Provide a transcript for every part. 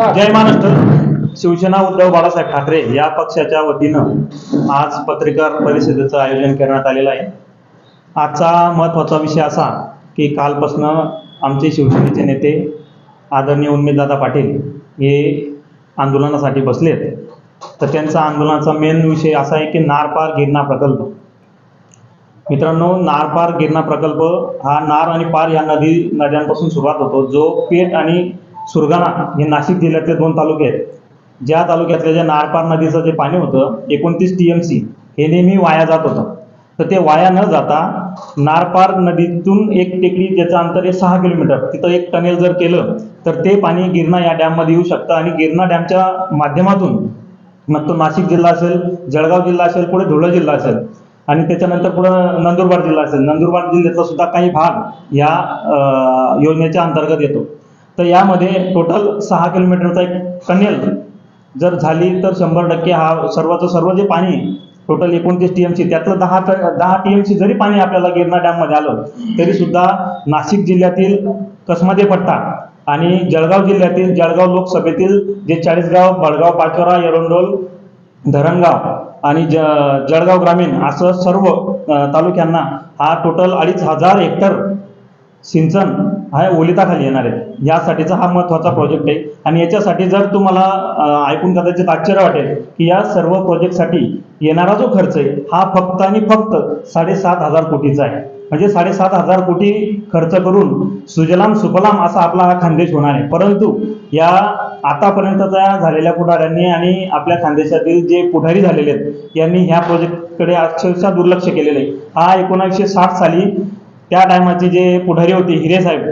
जय महाराष्ट्र. शिवसेना उद्धव बाळासाहेब ठाकरे या पक्षाच्या वतीनं आज पत्रकार परिषदेचं आयोजन करण्यात आलेलं आहे. आजचा महत्त्वाचा विषय असा की कालपासनं आमचे शिवसेनेचे नेते आदरणीय उन्मेददादा पाटील हे आंदोलनासाठी बसलेत. तर त्यांचा आंदोलनाचा मेन विषय असा आहे की नारपार गिरणा प्रकल्प. मित्रांनो नारपार गिरणा प्रकल्प हा नार आणि पार या नदी नद्यांपासून सुरुवात होतो. जो पेठ आणि सुरगाणा हे नाशिक जिल्ह्यातले दोन तालुके आहेत. ज्या तालुक्यातल्या ज्या नारपार नदीचं जे पाणी होतं एकोणतीस टी एम सी हे नेहमी वाया जात होतं. तर ते वाया न जाता नारपार नदीतून एक टेकडी ज्याचं अंतर आहे सहा किलोमीटर तिथं एक टनेल जर केलं तर ते पाणी गिरणा या डॅममध्ये येऊ शकतं आणि गिरणा डॅमच्या माध्यमातून मग तो नाशिक जिल्हा असेल जळगाव जिल्हा असेल पुढे धुळे जिल्हा असेल आणि त्याच्यानंतर पुढं नंदुरबार जिल्हा असेल. नंदुरबार जिल्ह्याचा सुद्धा काही भाग या योजनेच्या अंतर्गत येतो. तर यामध्ये टोटल सहा किलोमीटरचा एक कनेल जर झाली तर शंभर टक्के हा सर्वचं सर्व जे पाणी टोटल एकोणतीस टी एम सी त्यातलं दहा दहा टी एम सी जरी पाणी आपल्याला गिरणा डॅममध्ये आलं तरी सुद्धा नाशिक जिल्ह्यातील कसमध्ये पट्टा आणि जळगाव जिल्ह्यातील जळगाव लोकसभेतील जे चाळीसगाव बडगाव पाचोरा एरंडोल धरणगाव आणि ज जळगाव ग्रामीण असं सर्व तालुक्यांना हा टोटल अडीच हजार हेक्टर सिंचन हा ओलिताखाली येणार आहे. यासाठीचा हा महत्त्वाचा प्रोजेक्ट आहे. आणि याच्यासाठी जर तुम्हाला ऐकून कदाचित आश्चर्य वाटेल की या सर्व प्रोजेक्टसाठी येणारा जो खर्च आहे हा फक्त आणि फक्त साडेसात हजार कोटीचा आहे. म्हणजे साडेसात हजार कोटी खर्च करून सुजलाम सुफलाम असा आपला हा खानदेश होणार आहे. परंतु या आतापर्यंतच्या झालेल्या पुढाऱ्यांनी आणि आपल्या खानदेशातील जे पुढारी झालेले आहेत यांनी ह्या प्रोजेक्टकडे अक्षरशः दुर्लक्ष केलेलं आहे. हा एकोणीसशे साठ साली त्या टायमाचे जे पुढारी होते हिरे साहेब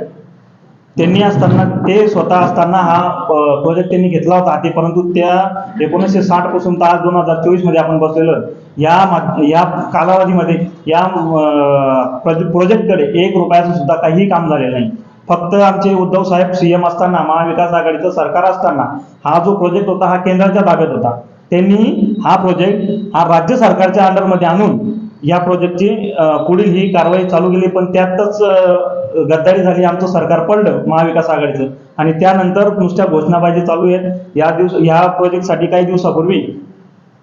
त्यांनी असताना ते स्वतः असताना हा प्रोजेक्ट त्यांनी घेतला होता ते परंतु त्या एकोणीसशे साठपासून तर आज दोन हजार चोवीसमध्ये आपण बसलेलो या या कालावधीमध्ये या प्रोजेक्टकडे एक रुपयाचं सुद्धा काहीही काम झालेलं नाही. फक्त आमचे उद्धव साहेब सीएम असताना महाविकास आघाडीचं सरकार असताना हा जो प्रोजेक्ट होता हा केंद्राच्या ताब्यात होता. त्यांनी हा प्रोजेक्ट हा राज्य सरकारच्या अंडरमध्ये आणून या प्रोजेक्टची पुढील ही कारवाई चालू केली पण त्यातच गद्दारी झाली आमचं सरकार पडलं महाविकास आघाडीचं. आणि त्यानंतर नुसत्या घोषणाबाजी चालू आहेत. या दिवस ह्या प्रोजेक्टसाठी काही दिवसापूर्वी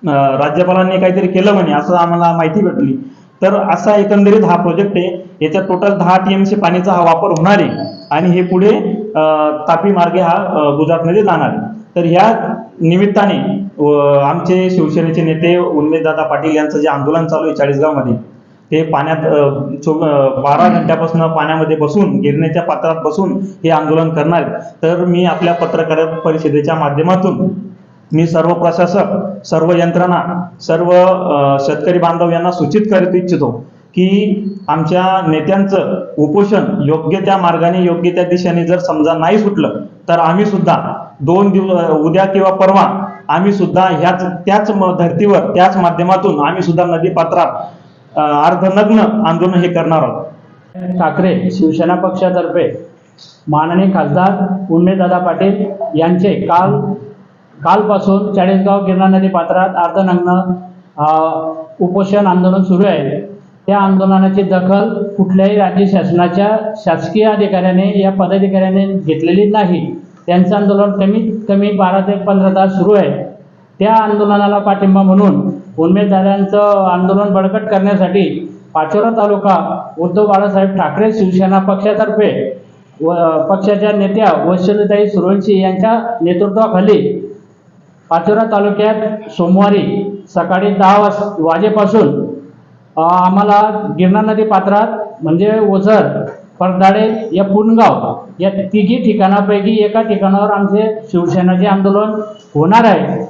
राज्यपालांनी काहीतरी केलं म्हणे असं आम्हाला माहिती भेटली. तर असा एकंदरीत हा प्रोजेक्ट आहे. याच्यात टोटल दहा टी एम सी हा वापर होणार आहे. आणि हे पुढे तापी मार्गे हा गुजरातमध्ये जाणार आहे. तर ह्या निमित्ताने व आमचे शिवसेनेचे नेते उन्मेशदादा पाटील यांचं जे आंदोलन चालू आहे चाळीसगावमध्ये ते पाण्यात चो- बारा घंट्यापासून पाण्यामध्ये बसून गिरण्याच्या पात्रात बसून हे आंदोलन करणार तर मी आपल्या पत्रकार परिषदेच्या माध्यमातून मी सर्व प्रशासक सर्व यंत्रणा सर्व शेतकरी बांधव यांना सूचित करीत इच्छितो की आमच्या नेत्यांचं उपोषण योग्य त्या मार्गाने योग्य त्या दिशेने जर समजा नाही सुटलं तर आम्ही सुद्धा दोन दिवस उद्या किंवा परवा आम्ही सुद्धा ह्याच त्याच धर्तीवर त्याच माध्यमातून आम्ही सुद्धा नदी पात्रात अर्धनग्न आंदोलन हे करणार आहोत. ठाकरे शिवसेना पक्षातर्फे माननीय खासदार उमेशदादा पाटील यांचे काल कालपासून चाळीसगाव गिरणा नदी पात्रात अर्धनग्न उपोषण आंदोलन सुरू आहे. त्या आंदोलनाची दखल कुठल्याही राज्य शासनाच्या शासकीय अधिकाऱ्याने या पदाधिकाऱ्याने घेतलेली नाही. त्यांचं आंदोलन कमीत कमी बारा ते पंधरा तास सुरू आहे. त्या आंदोलनाला पाठिंबा म्हणून उमेदवारांचं आंदोलन बळकट करण्यासाठी पाचोरा तालुका उद्धव बाळासाहेब ठाकरे शिवसेना पक्षातर्फे व पक्षाच्या नेत्या वैशलताई सुरवंशी यांच्या नेतृत्वाखाली पाचोरा तालुक्यात सोमवारी सकाळी दहा वाज वाजेपासून आम्हाला गिरणा नदी पात्रात म्हणजे ओझर परदाडे या पुणगाव या तिघी ठिकाणापैकी एका ठिकाणावर आमचे शिवसेनाचे आंदोलन होणार आहे.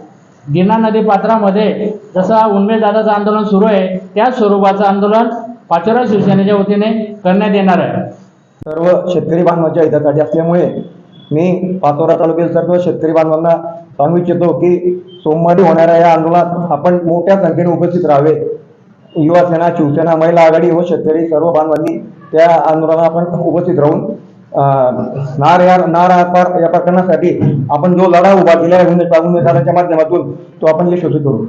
गिरणा नदी पात्रामध्ये जसं उन्मेदादाचं आंदोलन सुरू आहे त्याच स्वरूपाचं आंदोलन पाचोरा शिवसेनेच्या वतीने करण्यात येणार आहे. सर्व शेतकरी बांधवांच्या हितासाठी असल्यामुळे मी पाचोरा तालुक्यातील सर्व शेतकरी बांधवांना सांगू इच्छितो की सोमवारी होणाऱ्या या आंदोलनात आपण मोठ्या संख्येने उपस्थित राहावे. युवा सेना शिवसेना महिला आघाडी व शेतकरी सर्व बांधवांनी त्या आंदोलनाला आपण उपस्थित राहून नार या नार या पार- या प्रकरणासाठी आपण जो लढा उभा केला आहे म्हणजे उमेदवाराच्या माध्यमातून तो आपण यशस्वी करू.